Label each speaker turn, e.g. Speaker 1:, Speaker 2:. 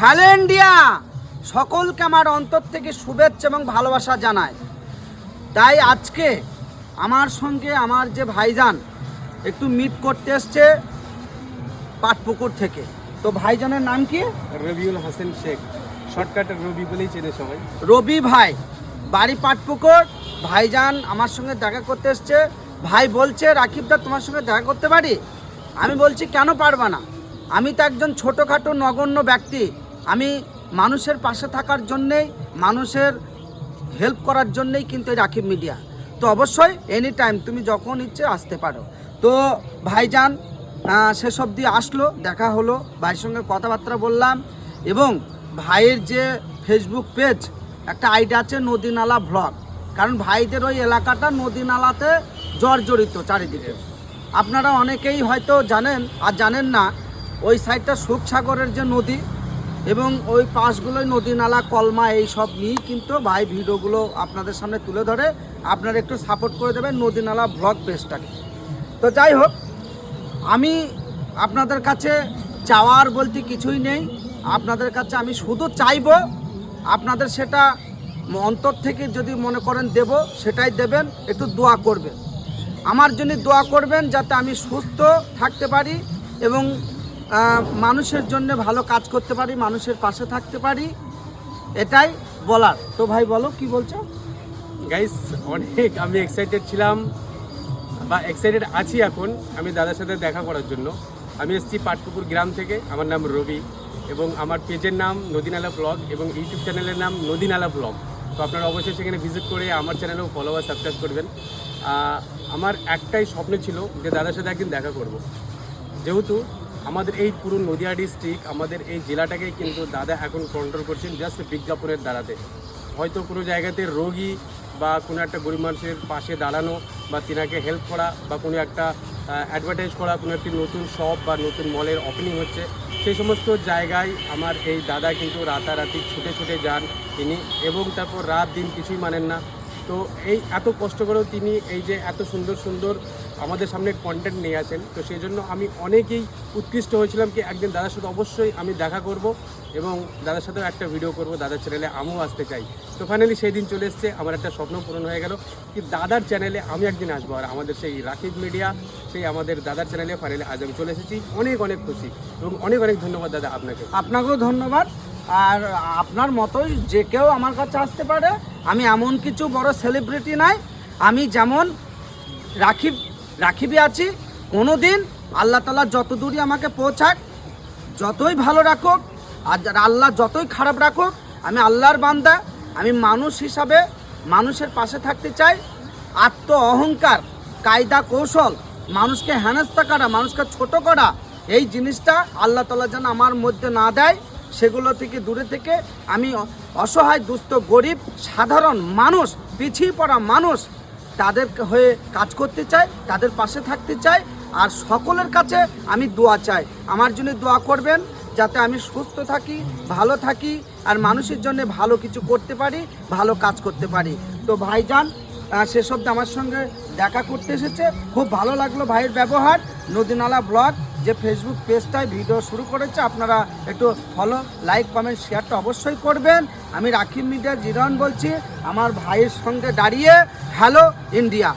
Speaker 1: Hello India সকলকে আমার অন্তর থেকে শুভেচ্ছা এবং ভালোবাসা জানায় তাই আজকে আমার সঙ্গে আমার যে ভাইজান একটু মিট করতে এসছে পাটপুকুর থেকে। তো ভাইজানের নাম কি?
Speaker 2: রবিউল হাসান শেখ। শর্টকাটে রবি বলেই চেনে সবাই।
Speaker 1: রবি ভাই বাড়ি পাটপুকুর। ভাইজান আমার সঙ্গে দেখা করতে এসছে। ভাই বলছে রাকিবদা তোমার সঙ্গে দেখা করতে পারি? আমি বলছি কেন পারবা না? আমি তো একজন ছোটোখাটো নগণ্য ব্যক্তি। আমি মানুষের পাশে থাকার জন্যেই মানুষের হেল্প করার জন্যেই কিন্তু এই রাকিব মিডিয়া তো অবশ্যই এনি টাইম তুমি যখন ইচ্ছে আসতে পারো। তো ভাইজান সেসব দিয়ে আসলো দেখা হলো ভাইয়ের সঙ্গে কথাবার্তা বললাম এবং ভাইয়ের যে ফেসবুক পেজ একটা আইডিয়া আছে নদী নালা ভ্লগ কারণ ভাইদের ওই এলাকাটা নদী নালাতে জর্জরিত চারিদিকে। আপনারা অনেকেই হয়তো জানেন আর জানেন না ওই সাইডটা সুখসাগরের যে নদী এবং ওই পাশগুলোই নদী নালা, কলমা এই সব নিয়েই কিন্তু ভাই ভিডিওগুলো আপনাদের সামনে তুলে ধরে। আপনারা একটু সাপোর্ট করে দেবেন নদী নালা ভ্লগ পেজটাকে তো যাই হোক, আমি আপনাদের কাছে চাওয়ার বলতে কিছুই নেই। আপনাদের কাছে আমি শুধু চাইব, আপনাদের সেটা অন্তর থেকে যদি মনে করেন দেব, সেটাই দেবেন, একটু দোয়া করবেন। আমার জন্য দোয়া করবেন যাতে আমি সুস্থ থাকতে পারি এবং মানুষের জন্য ভালো কাজ করতে পারি, মানুষের পাশে থাকতে পারি, এটাই বলার। তো ভাই বলো, কি বলছো?
Speaker 2: গাইস অনেক, আমি এক্সাইটেড ছিলাম, বা এক্সাইটেড আছি এখন, আমি দাদার সাথে দেখা করার জন্য। আমি এসেছি পাটপুকুর গ্রাম থেকে, আমার নাম রবি, এবং আমার পেজের নাম নদীনালা ব্লগ, এবং ইউটিউব চ্যানেলের নাম নদীনালা ব্লগ। তো আপনারা অবশ্যই সেখানে ভিজিট করে আমার চ্যানেলেও ফলোয়ার সাবস্ক্রাইব করবেন। আমার একটাই স্বপ্ন ছিল যে দাদার সাথে একদিন দেখা করব। যেহেতু আমাদের এই পুরো নদিয়া ডিস্ট্রিক্ট আমাদের এই জেলাটাকে কিন্তু দাদা এখন কন্ট্রোল করছেন জাস্ট বিজ্ঞাপনের দ্বারাতে। হয়তো কোনো জায়গাতে রোগী বা কোনো একটা গরিব মানুষের পাশে দাঁড়ানো বা তিনাকে হেল্প করা বা কোনো একটা অ্যাডভার্টাইজ করা, কোনো একটি নতুন শপ বা নতুন মলের ওপেনিং হচ্ছে, সেই সমস্ত জায়গায় আমার এই দাদা কিন্তু রাতারাতি ছুটে ছুটে যান তিনি এবং তারপর রাত দিন কিছুই মানেন না। তো এই এত কষ্ট করেও তিনি এই যে এত সুন্দর সুন্দর আমাদের সামনে কন্টেন্ট নিয়ে আসেন। তো সেই জন্য আমি অনেকেই উৎকৃষ্ট হয়েছিলাম কি একদিন দাদার সাথে অবশ্যই আমি দেখা করব এবং দাদার সাথেও একটা ভিডিও করব, দাদার চ্যানেলে আমিও আসতে চাই। তো ফাইনালি সেই দিন চলে এসছে, আমার একটা স্বপ্ন পূরণ হয়ে গেল কি দাদার চ্যানেলে আমি একদিন আসব। আর আমাদের সেই রাকিব মিডিয়া সেই আমাদের দাদার চ্যানেলে ফাইনালি আজ আমি চলে এসেছি। অনেক অনেক খুশি এবং অনেক অনেক ধন্যবাদ দাদা আপনাকে।
Speaker 1: আপনাকেও ধন্যবাদ। আর আপনার মতোই যে কেউ আমার কাছে আসতে পারে, আমি এমন কিছু বড় সেলিব্রিটি নাই। আমি যেমন রাখি, রাখিবি আছি কোনো দিন আল্লাহ তালা যত দূরই আমাকে পৌঁছাক, যতই ভালো রাখুক, আর আল্লাহ যতই খারাপ রাখুক, আমি আল্লাহর বান্দা, আমি মানুষ হিসাবে মানুষের পাশে থাকতে চাই। আত্ম অহংকার, কায়দা কৌশল, মানুষকে হেনস্থা করা, মানুষকে ছোট করা, এই জিনিসটা আল্লাহ তালা যেন আমার মধ্যে না দেয়। সেগুলো থেকে দূরে থেকে আমি অসহায়, দুস্থ, গরিব, সাধারণ মানুষ, পিছিয়ে পড়া মানুষ তাদের হয়ে কাজ করতে চাই, তাদের পাশে থাকতে চাই আর সকলের কাছে আমি দোয়া চাই। আমার জন্য দোয়া করবেন যাতে আমি সুস্থ থাকি, ভালো থাকি আর মানুষের জন্য ভালো কিছু করতে পারি, ভালো কাজ করতে পারি। তো ভাইজান সেসব আমার সঙ্গে দেখা করতে এসেছে। খুব ভালো লাগল ভাইয়ের ব্যবহার। নদীনালা ব্লগ। যে ফেসবুক পেজটায় ভিডিও শুরু করেছে, আপনারা একটু ফলো লাইক কমেন্ট শেয়ারটা অবশ্যই করবেন। আমি রাখিব মিডিয়া জিরন বলছি, আমার ভাইয়ের সঙ্গে দাঁড়িয়ে হ্যালো ইন্ডিয়া